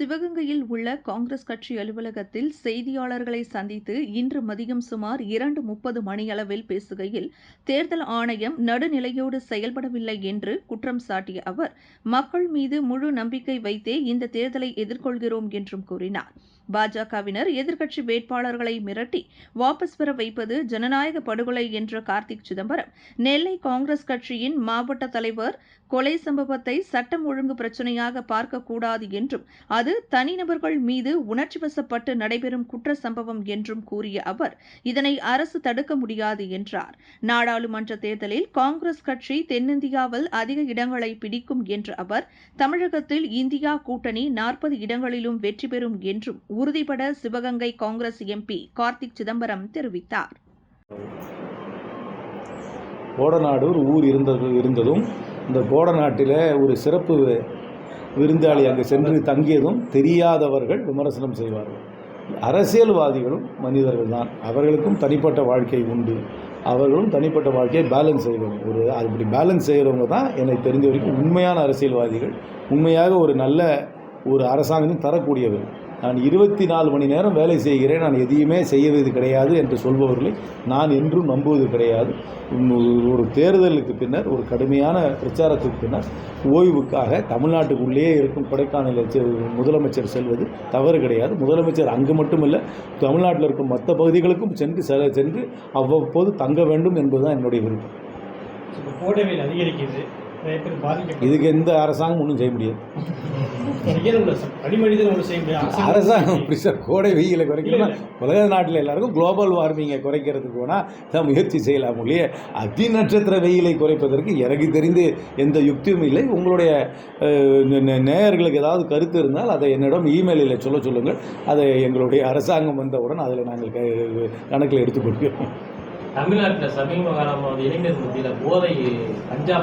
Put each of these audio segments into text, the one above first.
சிவகங்கையில் உள்ள காங்கிரஸ் கட்சி அலுவலகத்தில் செய்தியாளர்களை சந்தித்து இன்று மதியம் சுமார் இரண்டு முப்பது மணியளவில் பேசுகையில் தேர்தல் ஆணையம் நடுநிலையோடு செயல்படவில்லை என்று குற்றம் சாட்டிய அவர் மக்கள் மீது முழு நம்பிக்கை வைத்தே இந்த தேர்தலை எதிர்கொள்கிறோம் என்றும் கூறினார். பாஜகவினர் எதிர்க்கட்சி வேட்பாளர்களை மிரட்டி வாபஸ் பெற வைப்பது ஜனநாயக படுகொலை என்ற கார்த்திக் சிதம்பரம். நெல்லை காங்கிரஸ் கட்சியின் மாவட்ட தலைவர் கொலை சம்பவத்தை சட்டம் ஒழுங்கு பிரச்சினையாக பார்க்கக்கூடாது என்றும் அது தனிநபர்கள் மீது உணர்ச்சி வசப்பட்டு நடைபெறும் குற்ற சம்பவம் என்றும் கூறிய அவர் இதனை அரசு தடுக்க முடியாது என்றார். நாடாளுமன்ற தேர்தலில் காங்கிரஸ் கட்சி தென்னிந்தியாவில் அதிக இடங்களை பிடிக்கும் என்ற அவர் தமிழகத்தில் இந்தியா கூட்டணி நாற்பது இடங்களிலும் வெற்றி பெறும் என்றும் உறுதிபட சிவகங்கை காங்கிரஸ் எம்பி கார்த்திக் சிதம்பரம் தெரிவித்தார். கோடநாடு ஒரு ஊர் இருந்தது இருந்ததும் இந்த கோடநாட்டில் ஒரு சிறப்பு விருந்தாளி அங்கே சென்று தங்கியதும் தெரியாதவர்கள் விமர்சனம் செய்வார்கள். அரசியல்வாதிகளும் மனிதர்கள் தான். அவர்களுக்கும் தனிப்பட்ட வாழ்க்கை உண்டு. அவர்களும் தனிப்பட்ட வாழ்க்கையை பேலன்ஸ் செய்வாங்க ஒரு அப்படி பேலன்ஸ் செய்கிறவங்க தான் எனக்கு தெரிஞ்ச வரைக்கும் உண்மையான அரசியல்வாதிகள் உண்மையாக ஒரு நல்ல ஒரு அரசாங்கம் தரக்கூடியவர் நான் இருபத்தி நாலு மணி நேரம் வேலை செய்கிறேன். நான் எதையுமே செய்வது கிடையாது என்று சொல்பவர்களை நான் என்றும் நம்புவது கிடையாது. ஒரு தேர்தலுக்கு பின்னர் ஒரு கடுமையான பிரச்சாரத்துக்கு பின்னர் ஓய்வுக்காக தமிழ்நாட்டுக்குள்ளேயே இருக்கும் கொடைக்கானல் முதலமைச்சர் செல்வது தவறு கிடையாது. முதலமைச்சர் அங்கு மட்டுமல்ல தமிழ்நாட்டில் இருக்கும் மற்ற பகுதிகளுக்கும் சென்று செ- சென்று அவ்வப்போது தங்க வேண்டும் என்பதுதான் என்னுடைய விருப்பம். இப்போ அதிகரிக்குது. இதுக்கு எந்த அரசாங்கம் ஒன்றும் செய்ய முடியாது. அரசாங்கம் அப்படி சார் கோடை வெயிலை குறைக்கணும்னா உலக நாட்டில் எல்லாருக்கும் குளோபல் வார்மிங்கை குறைக்கிறதுக்கு வேணால் தான் முயற்சி செய்யலாம் ஒழிய அதி நட்சத்திர வெயிலை குறைப்பதற்கு எனக்கு தெரிந்து எந்த யுக்தியும் இல்லை. உங்களுடைய நேயர்களுக்கு ஏதாவது கருத்து இருந்தால் அதை என்னிடம் இமெயிலில் சொல்ல சொல்லுங்கள். அதை எங்களுடைய அரசாங்கம் வந்தவுடன் அதில் நாங்கள் கணக்கில் எடுத்துக்கொள்கிறோம். தமிழ்நாட்டில் சமீப காலமாக இளைஞர் மத்தியில் போதை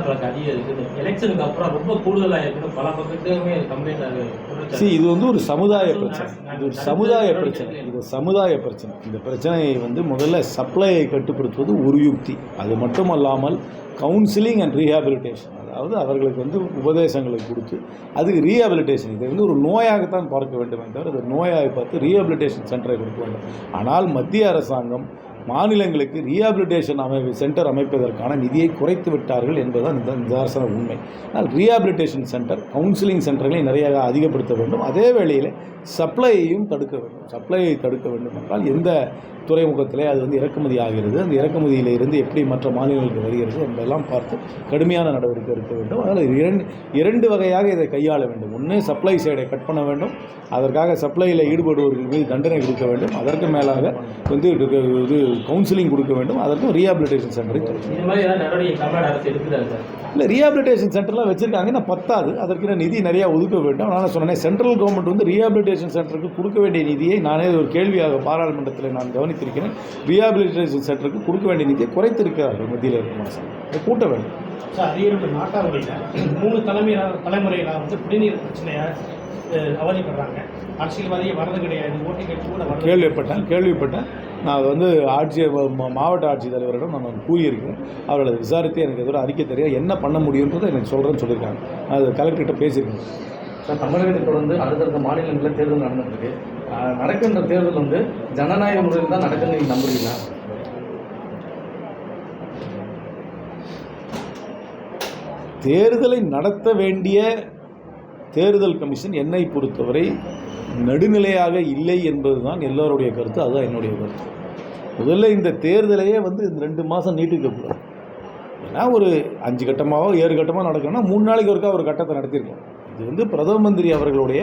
பழக்கம் அதிகம் இருக்குது எலெக்ஷனுக்கு அப்புறம் ரொம்ப கூடுதலாக இருக்குன்னு பல பக்கத்துமே கம்ப்ளைண்ட் see இது வந்து ஒரு சமுதாய பிரச்சனை. இது ஒரு சமுதாய பிரச்சனை. இது சமுதாய பிரச்சனை. இந்த பிரச்சனையை வந்து முதல்ல சப்ளையை கட்டுப்படுத்துவது ஒரு யுக்தி. அது மட்டுமல்லாமல் கவுன்சிலிங் அண்ட் ரீஹாபிலிட்டேஷன் அதாவது அவர்களுக்கு வந்து உபதேசங்களை கொடுத்து அதுக்கு ரீஹாபிலிட்டேஷன் இதை வந்து ஒரு நோயாகத்தான் பார்க்க வேண்டுமே தவிர இது நோயாக பார்த்து ரீஹாபிலிட்டேஷன் சென்டரை கொடுக்க வேண்டும். ஆனால் மத்திய அரசாங்கம் மாநிலங்களுக்கு ரீஹாபிலிட்டேஷன் அமைப்பு சென்டர் அமைப்பதற்கான நிதியை குறைத்து விட்டார்கள் என்பதுதான் இந்த நிதர்சன உண்மை. ஆனால் ரீஹாபிலிட்டேஷன் சென்டர் கவுன்சிலிங் சென்டர்களை நிறைய அதிகப்படுத்த வேண்டும். அதே வேளையில் சப்ளையையும் தடுக்க வேண்டும். சப்ளையை தடுக்க வேண்டும் என்றால் எந்த துறைமுகத்திலே அது வந்து இறக்குமதி ஆகிறது அந்த இறக்குமதியில் இருந்து எப்படி மற்ற மாநிலங்களுக்கு வருகிறது என்பதெல்லாம் பார்த்து கடுமையான நடவடிக்கை எடுக்க வேண்டும். அதனால் இரண்டு இரண்டு வகையாக இதை கையாள வேண்டும். ஒன்று சப்ளை சைடை கட் பண்ண வேண்டும். அதற்காக சப்ளையில் ஈடுபடுபவர்கள் மீது தண்டனை கொடுக்க வேண்டும். அதற்கு மேலாக வந்து இது கவுன்சிலிங் கொடுக்க வேண்டும். அதற்கும் ரீஹாபிலிட்டேஷன் சென்டரை இல்லை ரீஹாபிலிட்டேஷன் சென்டர்லாம் வச்சுருக்காங்கன்னா பத்தாது. அதற்கு நிதி நிறையா ஒதுக்க வேண்டும். நான் சொன்னேன் சென்ட்ரல் கவர்மெண்ட் வந்து ரீஹாபிலிட்டேஷன் சென்டருக்கு கொடுக்க வேண்டிய நிதியை நானே ஒரு கேள்வியாக பாராளுமன்றத்தில் நான் கவனித்திருக்கிறேன் ரீஹாபிலிட்டேஷன் சென்டருக்கு கொடுக்க வேண்டிய நிதியை குறைத்திருக்கிறார்கள். மத்தியில் இருக்கும் அதை கூட்ட வேண்டும். சார் அதிகரிப்பு நாட்டாவளியில் மூணு தலைமையினர் தலைமுறையினர் வந்து குடிநீர் பிரச்சனையை அஹ், அவதிப்படுறாங்க. அரசியல்வாதியே வரது கிடையாது. ஓட்டு கேட்டு கூட வரது கேள்விப்பட்டேன் கேள்விப்பட்டேன். நான் வந்து ஆட்சி மா- மாவட்ட ஆட்சித்தலைவரிடம் நான் கூறியிருக்கிறேன். அவர்களை விசாரித்து எனக்கு எதோ ஒரு அறிக்கை தெரியும் என்ன பண்ண முடியுன்றதை எனக்கு சொல்கிறேன்னு சொல்லியிருக்காங்க. அது கலெக்டர்கிட்ட பேசியிருக்கேன். சார் தமிழகத்தை தொடர்ந்து அடுத்தடுத்த மாநிலங்களில் தேர்தல் நடந்துட்டு நடக்கின்ற தேர்தல் வந்து ஜனநாயக முறையில் தான் நடக்குன்னு நீங்கள் நம்புறீங்களா? தேர்தலை நடத்த வேண்டிய தேர்தல் கமிஷன் என்னை பொறுத்தவரை நடுநிலையாக இல்லை என்பதுதான் எல்லோருடைய கருத்து அதுதான் என்னுடைய கருத்து. முதல்ல இந்த தேர்தலையே வந்து இந்த ரெண்டு மாதம் நீட்டிக்கக்கூடாது ஏன்னா ஒரு அஞ்சு கட்டமாகவோ ஏழு கட்டமாக நடக்கணும்னா மூணு நாளைக்கு ஒருக்கா ஒரு கட்டத்தை நடத்தியிருக்கலாம் இது வந்து பிரதம மந்திரி அவர்களுடைய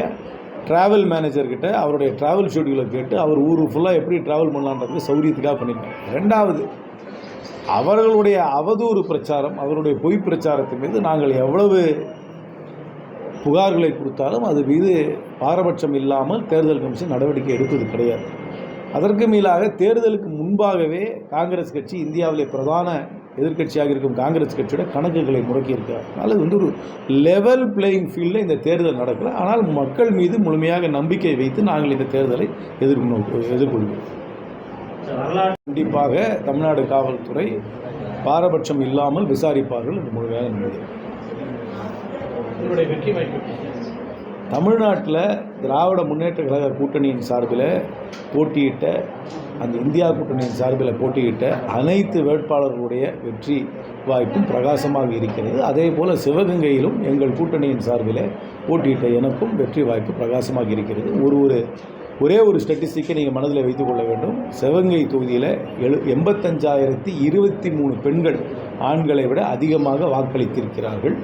ட்ராவல் மேனேஜர்கிட்ட அவருடைய ட்ராவல் ஷெட்யூலை கேட்டு அவர் ஊர் ஃபுல்லாக எப்படி ட்ராவல் பண்ணலான்றது சௌரியத்துக்காக பண்ணியிருக்காங்க ரெண்டாவது அவர்களுடைய அவதூறு பிரச்சாரம் அவருடைய பொய் பிரச்சாரத்தின் மீது நாங்கள் எவ்வளவு புகார்களை கொடுத்தாலும் அது மீது பாரபட்சம் இல்லாமல் தேர்தல் கமிஷன் நடவடிக்கை எடுப்பது கிடையாது. அதற்கு மேலாக தேர்தலுக்கு முன்பாகவே காங்கிரஸ் கட்சி இந்தியாவிலே பிரதான எதிர்க்கட்சியாக இருக்கும் காங்கிரஸ் கட்சியோட கணக்குகளை முடக்கியிருக்கார் அதனால் இது வந்து ஒரு லெவல் பிளேயிங் ஃபீல்டில் இந்த தேர்தல் நடக்கல. ஆனால் மக்கள் மீது முழுமையாக நம்பிக்கை வைத்து நாங்கள் இந்த தேர்தலை எதிர்நோக்கு எதிர்கொள்கிறோம். கண்டிப்பாக தமிழ்நாடு காவல்துறை பாரபட்சம் இல்லாமல் விசாரிப்பார்கள் என்று முழுமையாக நம்புகிறேன். வெற்றி வாய்ப்பு தமிழ்நாட்டில் திராவிட முன்னேற்ற கழக கூட்டணியின் சார்பில் போட்டியிட்ட அந்த இந்தியா கூட்டணியின் சார்பில் போட்டியிட்ட அனைத்து வேட்பாளர்களுடைய வெற்றி வாய்ப்பும் பிரகாசமாக இருக்கிறது. அதே போல் சிவகங்கையிலும் எங்கள் கூட்டணியின் சார்பில் போட்டியிட்ட எனக்கும் வெற்றி வாய்ப்பு பிரகாசமாக இருக்கிறது. ஒரு ஒரு ஒரே ஒரு ஸ்டட்டிஸ்டிக்கை நீங்கள் மனதில் வைத்துக்கொள்ள வேண்டும். சிவகங்கை தொகுதியில் எழு எண்பத்தஞ்சாயிரத்தி இருபத்தி மூணு பெண்கள் ஆண்களை விட அதிகமாக வாக்களித்திருக்கிறார்கள்.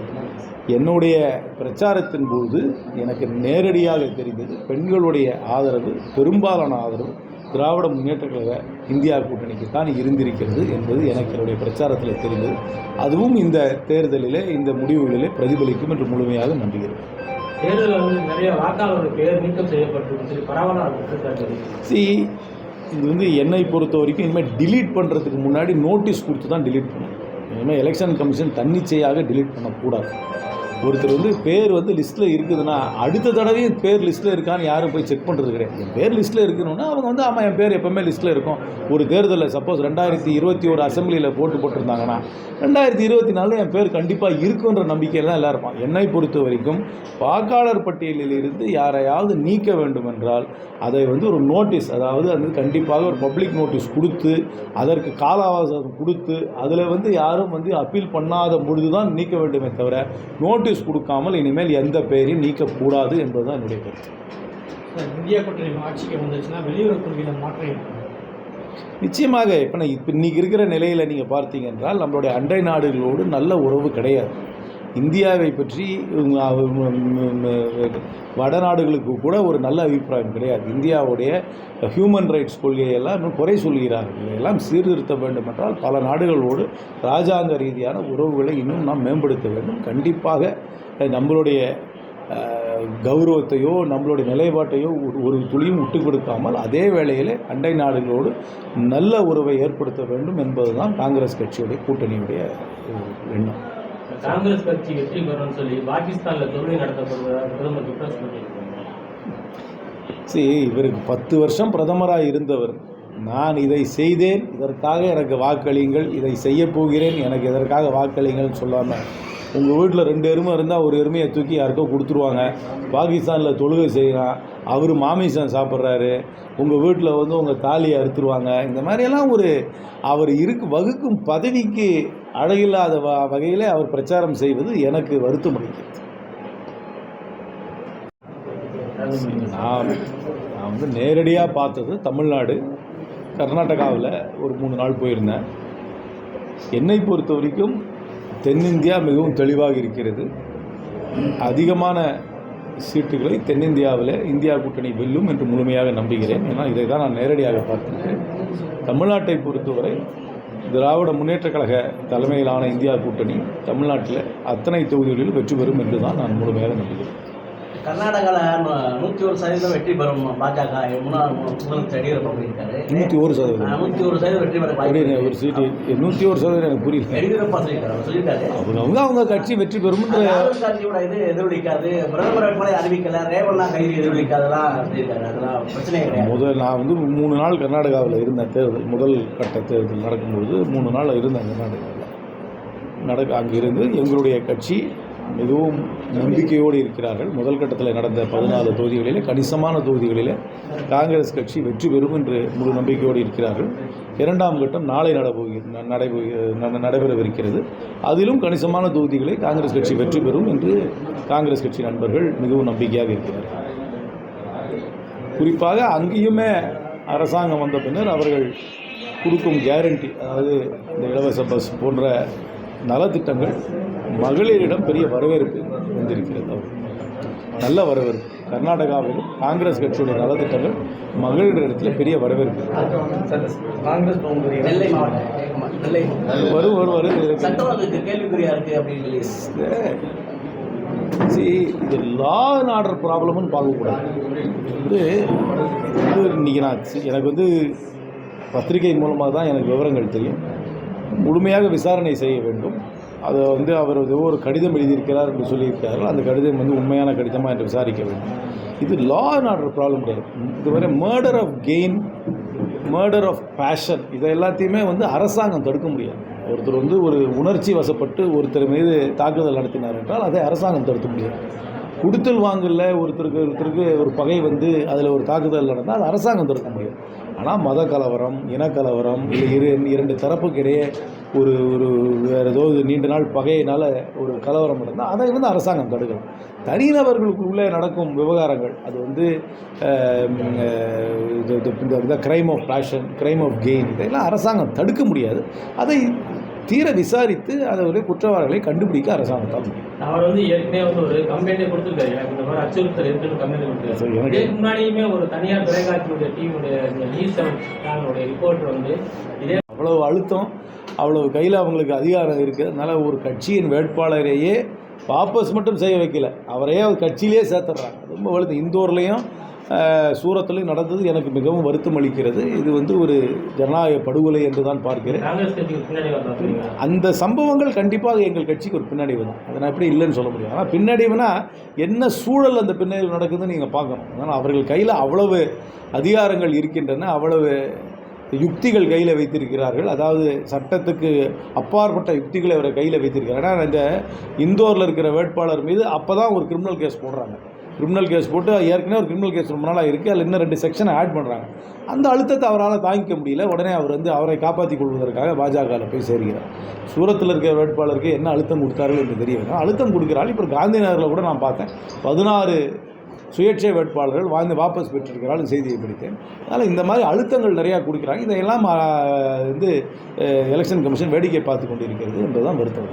என்னுடைய பிரச்சாரத்தின் போது எனக்கு நேரடியாக தெரிந்தது பெண்களுடைய ஆதரவு பெரும்பாலான ஆதரவு திராவிட முன்னேற்ற கழக இந்தியா கூட்டணிக்கு தான் இருந்திருக்கிறது என்பது எனக்கு என்னுடைய பிரச்சாரத்தில் தெரிந்தது. அதுவும் இந்த தேர்தலிலே இந்த முடிவுகளிலே பிரதிபலிக்கும் என்று முழுமையாக நம்புகிறேன். தேர்தலில் வந்து நிறைய வாக்காளர்கள் பெயர் நீக்கம் செய்யப்பட்டிருக்கு சொல்லி பரவலாக. சி இது வந்து என்னை பொறுத்த வரைக்கும் இனிமேல் டிலீட் பண்ணுறதுக்கு முன்னாடி நோட்டீஸ் கொடுத்து தான் டிலீட் பண்ணணும். இனிமேல் எலெக்ஷன் கமிஷன் தன்னிச்சையாக டிலீட் பண்ணக்கூடாது. ஒருத்தர் வந்து பேர் வந்து லிஸ்ட்டில் இருக்குதுன்னா அடுத்த தடவையும் பேர் லிஸ்ட்டில் இருக்கான்னு யாரும் போய் செக் பண்ணுறது கிடையாது. என் பேர் லிஸ்ட்டில் இருக்கணும்னா அவங்க வந்து ஆமாம் என் பேர் எப்போவுமே லிஸ்ட்டில் இருக்கும். ஒரு தேர்தலில் சப்போஸ் ரெண்டாயிரத்தி இருபத்தி ஒரு அசம்பிளியில் போட்டு போட்டிருந்தாங்கன்னா ரெண்டாயிரத்தி இருபத்தி நாலில் என் பேர் கண்டிப்பாக இருக்குன்ற நம்பிக்கையில் தான் எல்லாம் இருப்பான் என்னை பொறுத்த வரைக்கும் வாக்காளர் பட்டியலில் இருந்து யாரையாவது நீக்க வேண்டும் என்றால் அதை வந்து ஒரு நோட்டீஸ் அதாவது அது கண்டிப்பாக ஒரு பப்ளிக் நோட்டீஸ் கொடுத்து அதற்கு கால அவகாசம் கொடுத்து அதில் வந்து யாரும் வந்து அப்பீல் பண்ணாத பொழுது தான் நீக்க வேண்டுமே தவிர நோட்டீஸ் கொடுக்காமல் இனிமேல் எந்த பெயரையும் நீக்கக்கூடாது என்பதுதான் என்னுடைய கருத்து. இந்தியா கூட்டணி ஆட்சிக்கு வந்துச்சுன்னா வெளியுறவு கொள்கையில் மாற்றம் நிச்சயமாக இப்போ இப்போ இன்றைக்கி இருக்கிற நிலையில் நீங்கள் பார்த்தீங்க என்றால் நம்மளுடைய அண்டை நாடுகளோடு நல்ல உறவு கிடையாது. இந்தியாவை பற்றி வடநாடுகளுக்கு கூட ஒரு நல்ல அபிப்பிராயம் கிடையாது. இந்தியாவுடைய ஹியூமன் ரைட்ஸ் கொள்கையெல்லாம் இன்னும் குறை சொல்கிறார்கள். இதையெல்லாம் சீர்திருத்த வேண்டும் என்றால் பல நாடுகளோடு ராஜாங்க ரீதியான உறவுகளை இன்னும் நாம் மேம்படுத்த வேண்டும். கண்டிப்பாக நம்மளுடைய கௌரவத்தையோ நம்மளுடைய நிலைப்பாட்டையோ ஒரு ஒரு துளியும் விட்டு கொடுக்காமல் அதே வேளையில் அண்டை நாடுகளோடு நல்ல உறவை ஏற்படுத்த வேண்டும் என்பதுதான் காங்கிரஸ் கட்சியுடைய கூட்டணியுடைய எண்ணம். காங்கிரஸ் கட்சி வெற்றி பெறும்னு சொல்லி பாகிஸ்தான்ல தொழுகை நடத்தப்படுவதாக பிரதமர் குற்றம் சொல்லியிருக்காங்க சரி இவருக்கு பத்து வருஷம் பிரதமராக இருந்தவர். நான் இதை செய்தேன் இதற்காக எனக்கு வாக்களியுங்கள் இதை செய்ய போகிறேன் எனக்கு இதற்காக வாக்களிங்கள்னு சொல்லாமல் உங்கள் வீட்டில் ரெண்டு எருமை இருந்தால் ஒரு எருமையை தூக்கி யாருக்கோ கொடுத்துருவாங்க. பாகிஸ்தானில் தொழுகை செய்யலாம் அவர் மாமிசம் சாப்பிட்றாரு உங்கள் வீட்டில் வந்து உங்கள் தாலியை அறுத்துருவாங்க. இந்த மாதிரியெல்லாம் ஒரு அவர் இருக்கு வகுக்கும் பதவிக்கு அழகில்லாத வ வகையில் அவர் பிரச்சாரம் செய்வது எனக்கு வருத்தம் அளிக்கிறது. நான் நான் வந்து நேரடியாக பார்த்தது தமிழ்நாடு. கர்நாடகாவில் ஒரு மூணு நாள் போயிருந்தேன். என்னை பொறுத்த வரைக்கும் தென்னிந்தியா மிகவும் தெளிவாக இருக்கிறது. அதிகமான சீட்டுகளை தென்னிந்தியாவில் இந்தியா கூட்டணி வெல்லும் என்று முழுமையாக நம்புகிறேன். ஏன்னா இதை தான் நான் நேரடியாக பார்த்துருக்கேன் தமிழ்நாட்டை பொறுத்தவரை திராவிட முன்னேற்றக் கழக தலைமையிலான இந்தியா கூட்டணி தமிழ்நாட்டில் அத்தனை தொகுதிகளில் வெற்றி பெறும் என்று தான் நான் முழுமையாக நம்புகிறேன். கர்நாடகாவில் நூற்றி ஒரு சதவீதம் வெற்றி பெறும் பாஜக. முன்னாள் முதலமைச்சர் எடியூரப்பா சொல்லியிருக்காரு நூற்றி ஒரு சதவீதம். நூற்றி ஒரு சதவீதம் வெற்றி பெற. ஒரு சீட்டு. நூற்றி ஒரு சதவீதம் எனக்கு புரியல. எடியூரப்பா சொல்லியிருக்காரு அவங்க அவங்க கட்சி வெற்றி பெறும் ராகுல் காந்தியோட இது எதிரொலிக்காது. பிரதமர் வேட்பாளரை அறிவிக்கல. ரேவண்ணா கைது எதிரொலிக்காதெல்லாம் சொல்லியிருக்காரு. அதெல்லாம் பிரச்சனையே கிடையாது. முதல் நான் வந்து மூணு நாள் கர்நாடகாவில் இருந்தேன் தேர்தல். முதல் கட்ட தேர்தல் நடக்கும்பொழுது மூணு நாள் இருந்தேன் கர்நாடகாவில். நடக்க அங்கே இருந்து எங்களுடைய கட்சி மிகவும் நம்பிக்கையோடு இருக்கிறார்கள். முதல் கட்டத்தில் நடந்த பதினாலு தொகுதிகளிலே கணிசமான தொகுதிகளிலே காங்கிரஸ் கட்சி வெற்றி பெறும் என்று முழு நம்பிக்கையோடு இருக்கிறார்கள். இரண்டாம் கட்டம் நாளை நடபோகி நடைபோ நடைபெறவிருக்கிறது. அதிலும் கணிசமான தொகுதிகளை காங்கிரஸ் கட்சி வெற்றி பெறும் என்று காங்கிரஸ் கட்சி நண்பர்கள் மிகவும் நம்பிக்கையாக இருக்கிறார்கள். குறிப்பாக அங்கேயுமே அரசாங்கம் வந்த பின்னர் அவர்கள் கொடுக்கும் கேரண்டி அதாவது இந்த இலவச பஸ் போன்ற நலத்திட்டங்கள் மகளிரிடம் பெரிய வரவேற்பு வந்திருக்கிறது. நல்ல வரவேற்பு. கர்நாடகாவிலும் காங்கிரஸ் கட்சியுடைய நலத்திட்டங்கள் மகளிரிடத்தில் பெரிய வரவேற்பு. வரும் வரும் வரும். இது லா அண்ட் ஆர்டர் ப்ராப்ளம்னு பார்க்கக்கூடாது. இது வந்து இன்றைக்கி நான் எனக்கு வந்து பத்திரிகை மூலமாக தான் எனக்கு விவரங்கள் தெரியும். முழுமையாக விசாரணை செய்ய வேண்டும். அதை வந்து அவர் ஏதோ ஒரு கடிதம் எழுதியிருக்கிறார் என்று சொல்லியிருக்கிறார்கள். அந்த கடிதம் வந்து உண்மையான கடிதமாக என்று விசாரிக்க வேண்டும். இது லா அண்ட் ஆர்டர் ப்ராப்ளம் கிடையாது. இதுவரை murder of gain murder of passion இதை எல்லாத்தையுமே வந்து அரசாங்கம் தடுக்க முடியாது. ஒருத்தர் வந்து ஒரு உணர்ச்சி வசப்பட்டு ஒருத்தர் மீது தாக்குதல் நடத்தினார் என்றால் அதை அரசாங்கம் தடுக்க முடியாது. கொடுத்தல் வாங்கல ஒருத்தருக்கு ஒருத்தருக்கு ஒரு பகை வந்து அதில் ஒரு தாக்குதல் நடந்தால் அது அரசாங்கம் தடுக்க முடியும். ஆனால் மத கலவரம் இனக்கலவரம் இல்லை இரு இரண்டு தரப்புக்கு இடையே ஒரு ஒரு வேறு ஏதோ நீண்ட நாள் பகையினால் ஒரு கலவரம் நடந்தால் அதை வந்து அரசாங்கம் தடுக்கலாம் தனிநபர்களுக்குள்ளே நடக்கும் விவகாரங்கள் அது வந்து இது இந்த crime of passion crime of gain இதெல்லாம் அரசாங்கம் தடுக்க முடியாது. அதை தீர விசாரித்து அதை குற்றவாளிகளை கண்டுபிடிக்க அரசாங்கத்தால் முடியும் அவர் வந்து ஏற்கனவே வந்து ஒரு கம்ப்ளைண்டே கொடுத்துருக்காரு. எனக்கு இந்த மாதிரி அச்சுறுத்தல் இருக்குன்னு கம்ப்ளைண்ட் கொடுத்துருக்காரு. இதுக்கு முன்னாடியுமே ஒரு தனியார் தொலைக்காட்சியுடைய இந்த நியூஸ் செவன் சேனலுடைய ரிப்போர்ட்டர் வந்து இதே அவ்வளவு அழுத்தம் அவ்வளவு கையில் அவங்களுக்கு அதிகாரம் இருக்குது அதனால் ஒரு கட்சியின் வேட்பாளரையே வாபஸ் மட்டும் செய்ய வைக்கல. அவரையே ஒரு கட்சியிலே சேர்த்துடுறாங்க. ரொம்ப வலுத்து இந்தூர்லேயும் சூரத்துலையும் நடந்தது எனக்கு மிகவும் வருத்தம் அளிக்கிறது. இது வந்து ஒரு ஜனநாயக படுகொலை என்று தான் பார்க்கிறேன். அந்த சம்பவங்கள் கண்டிப்பாக எங்கள் கட்சிக்கு ஒரு பின்னடைவு தான் அதை நான் எப்படி இல்லைன்னு சொல்ல முடியும் ஆனால் பின்னடைவுனா என்ன சூழல் அந்த பின்னடைவு நடக்குதுன்னு நீங்கள் பார்க்கணும். அதனால் அவர்கள் கையில் அவ்வளவு அதிகாரங்கள் இருக்கின்றன அவ்வளவு யுக்திகள் கையில் வைத்திருக்கிறார்கள். அதாவது சட்டத்துக்கு அப்பாற்பட்ட யுக்திகளை அவர் கையில் வைத்திருக்கிறார் ஏன்னா இந்த இந்தோரில் இருக்கிற வேட்பாளர் மீது அப்போ தான் ஒரு கிரிமினல் கேஸ் போடுறாங்க. கிரிமினல் கேஸ் போட்டு ஏற்கனவே ஒரு கிரிமினல் கேஸ் ரொம்ப நாளாக இருக்குது அதில் இன்னும் ரெண்டு செக்ஷனை ஆட் பண்ணுறாங்க அந்த அழுத்தத்தை அவரால் தாங்கிக்க முடியல. உடனே அவர் வந்து அவரை காப்பாற்றிக் கொள்வதற்காக பாஜகவில் போய் சேர்கிறார். சூரத்தில் இருக்கிற வேட்பாளருக்கு என்ன அழுத்தம் கொடுத்தார்கள் என்று தெரியவில்லை அழுத்தம் கொடுக்கிறாள் இப்போ காந்தி நகரில் கூட நான் பார்த்தேன். பதினாறு சுயேட்சை வேட்பாளர்கள் வாழ்ந்து வாபஸ் பெற்றிருக்கிறாள் செய்தியை படித்தேன். அதனால் இந்த மாதிரி அழுத்தங்கள் நிறையா கொடுக்குறாங்க. இதையெல்லாம் வந்து எலெக்ஷன் கமிஷன் வேடிக்கை பார்த்து கொண்டு இருக்கிறது என்பதுதான் வருத்தம்